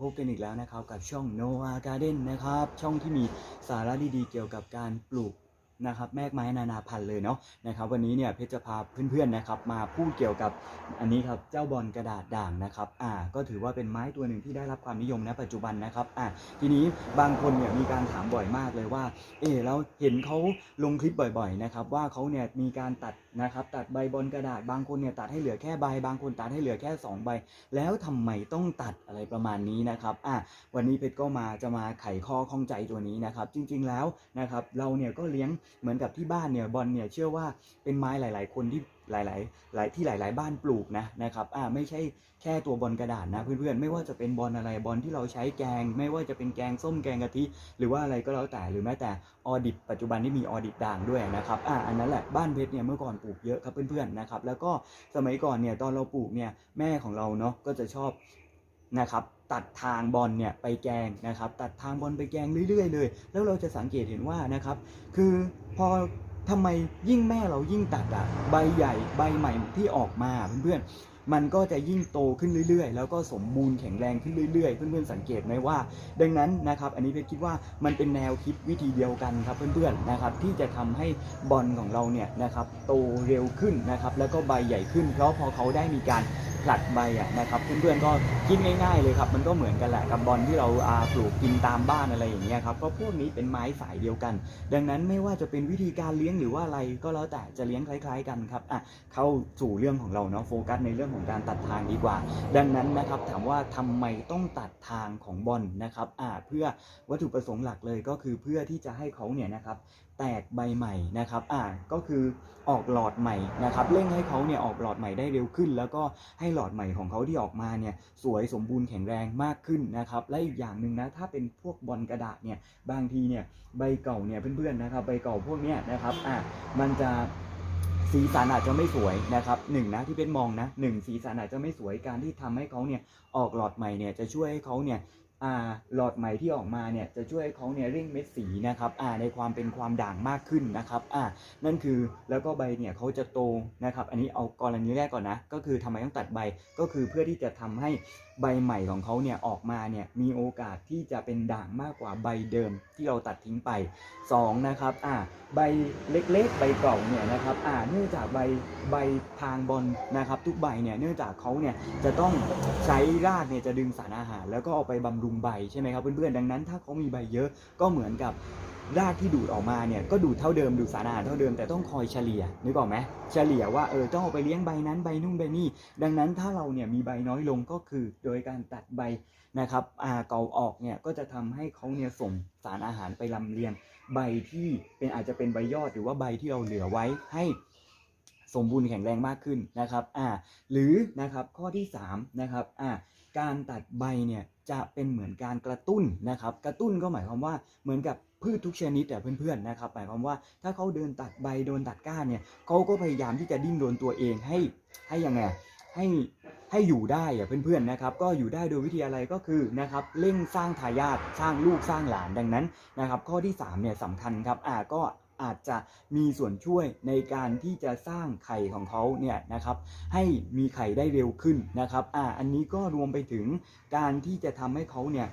พบกันอีกแล้วนะครับกับช่อง Noa Garden นะครับ ช่องที่มีสาระดีๆเกี่ยวกับการปลูกนะครับแมกไม้นานาพันธุ์เลยเนาะนะครับวันนี้เนี่ยเพชรจะพาเพื่อนๆนะครับมาพูดเกี่ยวกับอันนี้ครับเจ้าบอลกระดาษด่างนะครับอ่าก็ถือว่าเป็นไม้ตัวหนึ่งที่ได้รับความนิยมณปัจจุบันนะครับอ่าทีนี้บางคนเนี่ยมีการถามบ่อยมากเลยว่า เออแล้วเห็นเขาลงคลิปบ่อยๆนะครับว่าเขาเนี่ยมีการตัด นะครับตัดใบบนกระดาษบางคนเนี่ยตัดให้เหลือแค่ใบบางคนตัดให้เหลือแค่สองใบ แล้วทำไมต้องตัดอะไรประมาณนี้นะครับอะวันนี้เพชรก็มาจะมาไขข้อข้องใจตัวนี้นะครับจริงๆแล้วนะครับเราเนี่ยก็เลี้ยงเหมือนกับที่บ้านเนี่ยบอลเนี่ยเชื่อว่าเป็นไม้หลาย ๆ คนที่ หลายๆหลายที่หลาย ๆ บ้านปลูกนะนะครับอ่าไม่ใช่แค่ตัวบอลกระดาษนะเพื่อนๆไม่ว่าจะเป็นบอลอะไรบอลที่เราใช้แกง ไม่ว่าจะเป็นแกงส้มแกงกะทิหรือว่าอะไรก็แล้วแต่หรือแม้แต่ออดิบปัจจุบันที่มีออดิบด่างด้วยนะครับอ่าอันนั้นแหละบ้านเพชรเนี่ยเมื่อก่อนปลูกเยอะครับเพื่อนๆนะครับแล้วก็สมัยก่อนเนี่ยตอนเราปลูกเนี่ยแม่ของเราเนาะก็จะชอบนะครับตัดทางบอลเนี่ยไปแกงนะครับตัดทางบอลไปแกงเรื่อยๆเลย แล้วเราจะสังเกตเห็นว่านะครับคือพอ ทำไมยิ่งแม่เรายิ่งตัดอะใบใหญ่ใบใหม่ที่ออกมาเพื่อนๆ มันก็จะยิ่งโตขึ้นเรื่อยๆ แล้วก็สมบูรณ์แข็งแรงขึ้นเรื่อยๆ เพื่อนๆสังเกตไหมว่า ดังนั้นนะครับ อันนี้เพชรคิดว่ามันเป็นแนวคิดวิธีเดียวกันครับเพื่อนๆนะครับที่จะทำให้บอลของเราเนี่ยนะครับโตเร็วขึ้นนะครับแล้วก็ใบใหญ่ขึ้น เพราะพอเขาได้มีการผลัดใบอะนะครับเพื่อนๆก็คิดง่ายๆเลยครับมันก็เหมือนกันแหละกับบอลที่เราอาปลูกกินตามบ้านอะไรอย่างเงี้ยครับก็พวกนี้เป็นไม้สายเดียวกัน ดังนั้นไม่ว่าจะเป็นวิธีการเลี้ยงหรือว่าอะไรก็แล้วแต่จะเลี้ยงคล้าย ๆ กันครับอะเข้าสู่เรื่องของเราเนาะโฟกัสในเรื่องของการตัดทางดีกว่า ดังนั้นนะครับถามว่าทำไมต้องตัดทางของบอลนะครับอ่าเพื่อวัตถุประสงค์หลักเลยก็คือเพื่อที่จะให้เขาเนี่ยนะครับแตกใบใหม่นะครับอ่าก็คือออกหลอดใหม่นะครับเร่งให้เขาเนี่ยออกหลอดใหม่ได้เร็วขึ้น แล้วก็ให้หลอดใหม่ของเขาที่ออกมาเนี่ยสวยสมบูรณ์แข็งแรงมากขึ้นนะครับและอีกอย่างหนึ่งนะถ้าเป็นพวกบอลกระดาษเนี่ยบางทีเนี่ยใบเก่าเนี่ยเพื่อนๆนะครับใบเก่าพวกเนี้ยนะครับอ่ามันจะ สีสันอาจจะไม่สวยนะครับหนึ่งนะที่เป็นมองนะหนึ่งสีสันอาจจะไม่สวยการที่ทำให้เขาเนี่ยออกหลอดใหม่เนี่ยจะช่วยให้เขาเนี่ยอ่าหลอดใหม่ที่ออกมาเนี่ยจะช่วยให้เขาเนี่ยเร่งเม็ดสีนะครับอ่าในความเป็นความด่างมากขึ้นนะครับอ่านั่นคือแล้วก็ใบเนี่ยเขาจะโตนะครับ อันนี้เอากรณีแรกก่อนนะ ก็คือทำไมต้องตัดใบก็คือเพื่อที่จะทำให้ ใบใหม่ของเขาเนี่ยออกมาเนี่ยมีโอกาสที่จะเป็นด่างมากกว่าใบเดิมที่เราตัดทิ้งไป2นะครับอ่าใบเล็กๆ ใบเก่าเนี่ยนะครับอ่าเนื่องจากใบใบทางบอลนะครับ ทุกใบเนี่ยเนื่องจากเขาเนี่ยจะต้องใช้รากเนี่ยจะดึงสารอาหาร แล้วก็เอาไปบำรุงใบใช่ไหมครับเพื่อนๆดังนั้นถ้าเขามีใบเยอะก็เหมือนกับ รากที่ดูดออกมาเนี่ยก็ดูดเท่าเดิมดูดสารอาหารเท่าเดิมแต่ต้องคอยเฉลี่ยนึกออกไหมเฉลี่ยว่าเออต้องเอาไปเลี้ยงใบนั้นใบนู่นใบนี่ดังนั้นถ้าเราเนี่ยมีใบน้อยลงก็คือโดยการตัดใบนะครับอ่าเก่าออกเนี่ยก็จะทำให้เขาเนี่ยส่งสารอาหารไปลำเลียงใบที่เป็นอาจจะเป็นใบยอดหรือว่าใบที่เราเหลือไว้ให้สมบูรณ์แข็งแรงมากขึ้นนะครับอ่าหรือนะครับข้อที่3นะครับอ่าการตัดใบเนี่ยจะเป็นเหมือนการกระตุ้นนะครับ กระตุ้นก็หมายความว่าเหมือนกับ พืชทุกชนิดแต่เพื่อนๆนะครับหมายความว่าถ้าเขาเดินตัดใบโดนตัดก้านเนี่ยเขาก็พยายามที่จะดิ้นรนตัวเองให้ให้ยังไงให้ให้อยู่ได้อะเพื่อนๆนะครับก็อยู่ได้โดยวิธีอะไรก็คือนะครับเร่งสร้างทายาทสร้างลูกสร้างหลานดังนั้นนะครับ ข้อที่3เนี่ยสำคัญครับอ่าก็อาจจะมีส่วนช่วยในการที่จะสร้างไข่ของเขาเนี่ยนะครับให้มีไข่ได้เร็วขึ้นนะครับอ่าอันนี้ก็รวมไปถึงการที่จะทำให้เขาเนี่ย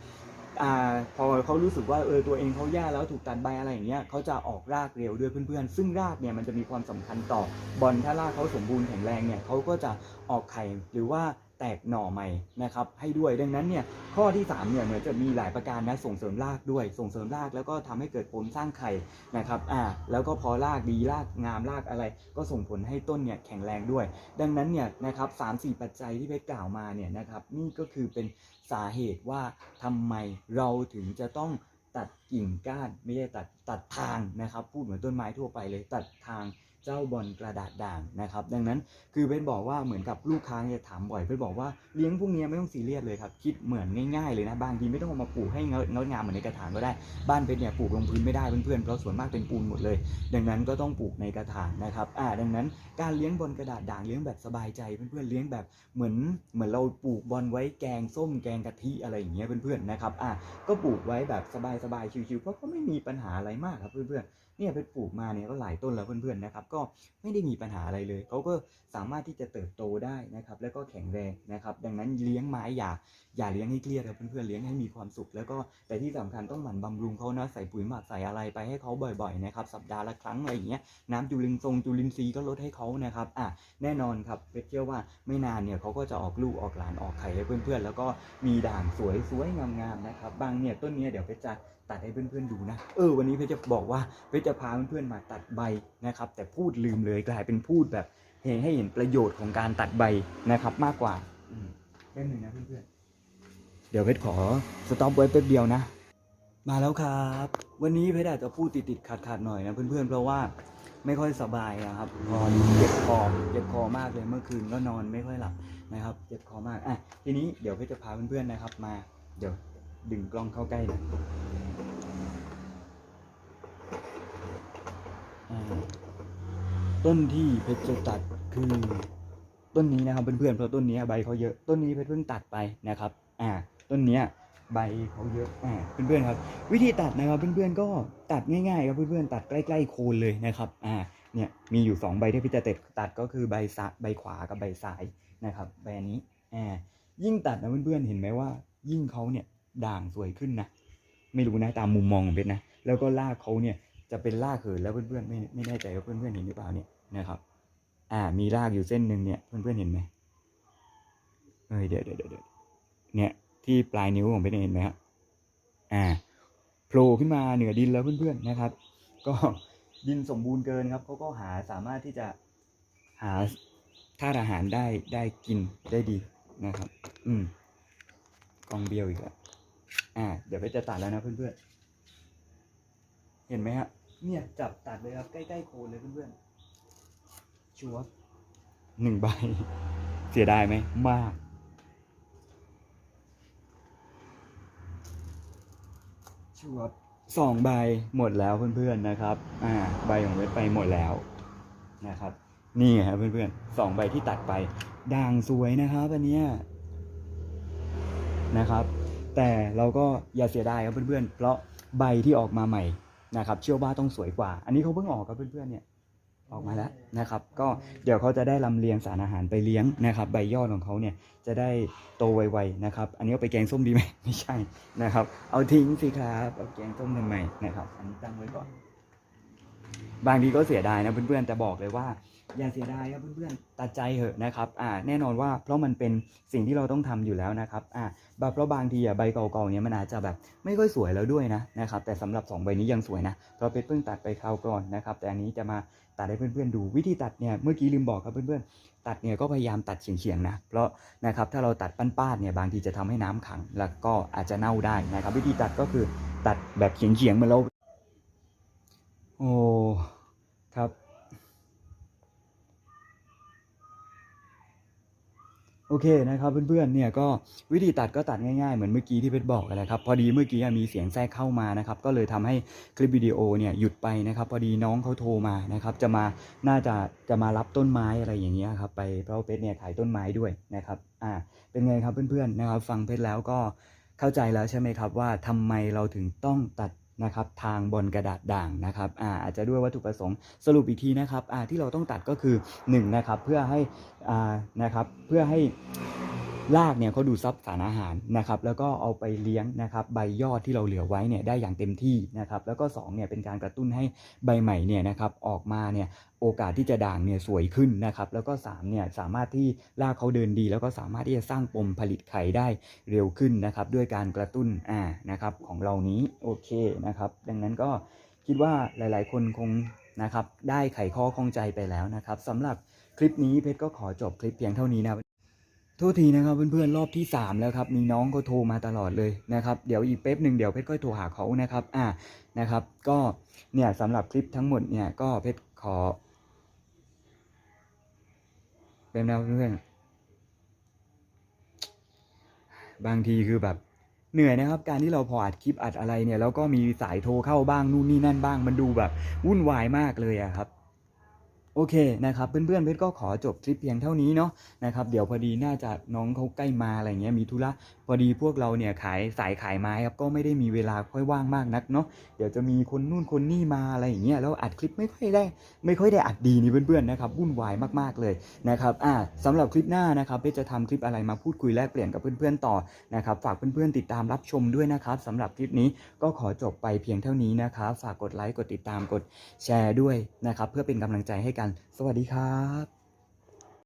อ่าพอเขารู้สึกว่าเออตัวเองเขาแย่แล้วถูกตัดใบอะไรอย่างเงี้ยเขาจะออกรากเร็วด้วยเพื่อนๆ ซึ่งรากเนี่ยมันจะมีความสำคัญต่อบอลถ้ารากเขาสมบูรณ์แข็งแรงเนี่ยเขาก็จะออกไข่หรือว่า แตกหน่อใหม่นะครับให้ด้วยดังนั้นเนี่ยข้อที่3เนี่ยเหมือนจะมีหลายประการนะส่งเสริมรากด้วย ส่งเสริมรากแล้วก็ทำให้เกิดผลสร้างไข่นะครับอ่าแล้วก็พอรากดีรากงามรากอะไร ก็ส่งผลให้ต้นเนี่ยแข็งแรงด้วย ดังนั้นเนี่ยนะครับสามสี่ปัจจัยที่เพชรกล่าวมาเนี่ยนะครับนี่ก็คือเป็นสาเหตุว่าทำไมเราถึงจะต้องตัดกิ่งก้านไม่ใช่ตัดตัดทางนะครับ พูดเหมือนต้นไม้ทั่วไปเลยตัดทาง เจ้าบอลกระดาษด่างนะครับ ดังนั้นคือเพชรบอกว่าเหมือนกับลูกค้าเนี่ยถามบ่อยเพชรบอกว่าเลี้ยงพวกนี้ไม่ต้องซีเรียสเลยครับคิดเหมือนง่ายๆเลยนะบางทีไม่ต้องเอามาปลูกให้งดงดงามเหมือนในกระถางก็ได้บ้านเพชรเนี่ยปลูกลงพื้นไม่ได้เพื่อนๆเพราะส่วนมากเป็นปูนหมดเลย ดังนั้นก็ต้องปลูกในกระถางนะครับอ่าดังนั้นการเลี้ยงบอลกระดาษด่างเลี้ยงแบบสบายใจเพื่อนๆเลี้ยงแบบเหมือนเหมือนเราปลูกบอลไว้แกงส้มแกงกะทิอะไรอย่างเงี้ยเพื่อนๆนะครับอ่าก็ปลูกไว้แบบสบายๆชิวๆเพราะก็ไม่มีปัญหาอะไรมากครับเพื่อนๆ เนี่ยเพชรปลูกมาเนี่ยก็หลายต้นแล้วเพื่อนๆนะครับ ก็ไม่ได้มีปัญหาอะไรเลยเขาก็สามารถที่จะเติบโตได้นะครับ แล้วก็แข็งแรงนะครับ ดังนั้นเลี้ยงไม้อย่าอย่าเลี้ยงให้เครียดครับเพื่อนๆเลี้ยงให้มีความสุข แล้วก็แต่ที่สำคัญต้องหมั่นบำรุงเขานะใส่ปุ๋ยหมักใส่อะไรไปให้เขาบ่อยๆนะครับสัปดาห์ละครั้งอะไรอย่างเงี้ยน้ำจุลินทรงจุลินทรีย์ก็ลดให้เขานะครับอะแน่นอนครับเพชรเชื่อว่าไม่นานเนี่ยเขาก็จะออกลูกออกหลานออกไข่ให้เพื่อนๆแล้วก็มีด่างสวยสวยๆงามๆนะครับบางเนี่ยต้นเนี้ยเดี๋ยวเพชรจะตัดให้เพื่อนๆดูนะ เออวันนี้เพชรจะบอกว่าเพชรจะพาเพื่อนๆมาตัดใบนะครับ แต่พูดลืมเลยกลายเป็นพูดแบบเห็นให้เห็นประโยชน์ของการตัดใบนะครับมากกว่าอืมแป๊บหนึ่งนะเพื่อนๆเดี๋ยวเพชรขอสต็อปไว้แป๊บเดียวนะ มาแล้วครับ วันนี้เพชรอาจจะพูดติดๆขัดๆหน่อยนะเพื่อนๆเพราะว่าไม่ค่อยสบายนะครับพอนเจ็บคอเจ็บคอมากเลยเมื่อคืนก็นอนไม่ค่อยหลับนะครับ เจ็บคอมากอะทีนี้เดี๋ยวเพชรจะพาเพื่อนๆนะครับมาเดี๋ยว ดึงกล้องเข้าใกล้หน่อยต้นที่เพชรจะตัดคือต้นนี้นะครับเพื่อนๆเพราะต้นนี้ใบเขาเยอะต้นนี้เพชรเพิ่งตัดไปนะครับ อ่า ต้นเนี้ยใบเขาเยอะอ่าเพื่อนๆครับ วิธีตัดนะครับเพื่อนๆก็ตัดง่ายๆครับเพื่อนๆตัดใกล้ๆโคนเลยนะครับ อ่า เนี่ยมีอยู่สองใบที่พี่จะตัดตัดก็คือใบซ้ายใบขวากับใบซ้ายนะครับใบนนี้อ่ายิ่งตัดนะเพื่อนๆเห็นไหมว่า ยิ่งเขาเนี่ย ด่างสวยขึ้นนะ ไม่รู้นะตามมุมมองของเพชรนะ แล้วก็รากเขาเนี่ยจะเป็นรากเหินแล้วเพื่อนๆไม่ไม่แน่ใจว่าเพื่อนๆเห็นหรือเปล่าเนี่ยนะครับ อ่า มีรากอยู่เส้นหนึ่งเนี่ย เพื่อนๆเห็นไหมเอ้ยเดี๋ยวเดี๋ยวเดี๋ยวเนี่ยที่ปลายนิ้วของเพชรเห็นไหมครับอ่าโผล่ขึ้นมาเหนือดินแล้วเพื่อนๆนะครับ ก็ดินสมบูรณ์เกินครับเขาก็หาสามารถที่จะหาธาตุอาหารได้ได้กินได้ดีนะครับ อืมกองเบียวอีกแล้ว อ่า เดี๋ยวเพชรจะตัดแล้วนะเพื่อนๆ เห็นไหมฮะ เนี่ยจับตัดเลยครับใกล้ๆโคนเลยเพื่อนๆ ชัวร์หนึ่งใบ เสียดายไหม มาก ชัวร์สองใบหมดแล้วเพื่อนๆนะครับ อ่า ใบของเวทไปหมดแล้วนะครับ นี่ไงครับเพื่อนๆสองใบที่ตัดไปด่างสวยนะครับอันเนี้ยนะครับ แต่เราก็อย่าเสียดายครับเพื่อนๆ เพราะใบที่ออกมาใหม่นะครับ เชื่อว่าต้องสวยกว่า อันนี้เขาเพิ่งออกครับเพื่อนๆเนี่ยออกมาแล้วนะครับ ก็เดี๋ยวเขาจะได้ลำเลียงสารอาหารไปเลี้ยงนะครับ ใบยอดของเขาเนี่ยจะได้โตไวๆนะครับ อันนี้เอาไปแกงส้มดีไหมไม่ใช่นะครับ เอาทิ้งสิครับเอาแกงส้มทำไมนะครับ อันนี้ตั้งไว้ก่อน บางทีก็เสียดายนะเพื่อนๆแต่บอกเลยว่า อย่าเสียดายครับเพื่อนๆ ตัดใจเหอะนะครับ อ่า แน่นอนว่าเพราะมันเป็นสิ่งที่เราต้องทำอยู่แล้วนะครับ อ่าแบบเพราะบางทีอะใบเก่าๆเนี้ยมันอาจจะแบบไม่ค่อยสวยแล้วด้วยนะนะครับ แต่สำหรับสองใบนี้ยังสวยนะ เพราะเพชรเพิ่งตัดไปคราวก่อนนะครับ แต่อันนี้จะมาตัดให้เพื่อนๆดู วิธีตัดเนี่ยเมื่อกี้ลืมบอกครับเพื่อนๆ ตัดเนี่ยก็พยายามตัดเฉียงๆนะ เพราะนะครับถ้าเราตัดป้านๆเนี่ยบางทีจะทำให้น้ำขัง แล้วก็อาจจะเน่าได้นะครับ วิธีตัดก็คือตัดแบบเฉียงๆเหมือนเรา โอ้ ครับ โอเคนะครับเพื่อนๆเนี่ยก็วิธีตัดก็ตัดง่ายๆเหมือนเมื่อกี้ที่เพชรบอกกันะครับพอดีเมื่อกี้มีเสียงแทรกเข้ามานะครับก็เลยทำให้คลิปวิดีโอเนี่ยหยุดไปนะครับพอดีน้องเขาโทรมานะครับจะมาน่าจะจะมารับต้นไม้อะไรอย่างเงี้ยครับไปเพราะเพชรเนี่ยขายต้นไม้ด้วยนะครับอ่าเป็นไงครับเพื่อนๆนะครับ ฟังเพชรแล้วก็เข้าใจแล้วใช่ไหมครับว่าทำไมเราถึงต้องตัด นะครับทางบนกระดาษด่างนะครับอาอาจจะด้วยวัตถุประสงค์สรุปอีกทีนะครับที่เราต้องตัดก็คือหนึ่งนะครับเพื่อให้นะครับเพื่อให้ รากเนี่ยเขาดูซับสารอาหารนะครับ แล้วก็เอาไปเลี้ยงนะครับใบยอดที่เราเหลือไว้เนี่ยได้อย่างเต็มที่นะครับ แล้วก็สองเนี่ยเป็นการกระตุ้นให้ใบใหม่เนี่ยนะครับออกมาเนี่ยโอกาสที่จะด่างเนี่ยสวยขึ้นนะครับ แล้วก็3เนี่ยสามารถที่รากเขาเดินดี แล้วก็สามารถที่จะสร้างปมผลิตไข่ได้เร็วขึ้นนะครับ ด้วยการกระตุ้นอ่านะครับของเรานี้โอเคนะครับ ดังนั้นก็คิดว่าหลาย ๆ คนคงนะครับได้ไขข้อข้องใจไปแล้วนะครับสำหรับคลิปนี้เพชรก็ขอจบคลิปเพียงเท่านี้นะ โทษทีนะครับเพื่อนๆรอบที่ 3 แล้วครับมีน้องเขาโทรมาตลอดเลยนะครับเดี๋ยวอีกแป๊บหนึ่งเดี๋ยวเพชรก็โทรหาเขานะครับอ่านะครับก็เนี่ยสำหรับคลิปทั้งหมดเนี่ยก็เพชรขอเป็นแล้วเพื่อนบางทีคือแบบเหนื่อยนะครับ การที่เราพออัดคลิปอัดอะไรเนี่ยแล้วก็มีสายโทรเข้าบ้างนู่นนี่นั่นบ้าง มันดูแบบวุ่นวายมากเลยอะครับ โอเคนะครับเพื่อนๆเพชรก็ขอจบคลิปเพียงเท่านี้เนาะนะครับเดี๋ยวพอดีน่าจะน้องเขาใกล้มาอะไรเงี้ยมีธุระพอดีพวกเราเนี่ยขายสายขายไม้ครับก็ไม่ได้มีเวลาค่อยว่างมากนักเนาะเดี๋ยวจะมีคนนู่นคนนี่มาอะไรอย่างเงี้ยแล้วอัดคลิปไม่ค่อยได้ ไม่ค่อยได้อัดดีนี่เพื่อนๆนะครับวุ่นวายมากๆเลยนะครับอ่าสำหรับคลิปหน้านะครับเพชรจะทำคลิปอะไรมาพูดคุยแลกเปลี่ยนกับเพื่อนๆต่อนะครับฝากเพื่อนๆติดตามรับชมด้วยนะครับสำหรับคลิปนี้ก็ขอจบไปเพียงเท่านี้นะครับฝากกดไลค์กดติดตามกดแชร์ด้วยนะครับเพื่อเป็นกำลังใจให้กัน สวัสดีครับ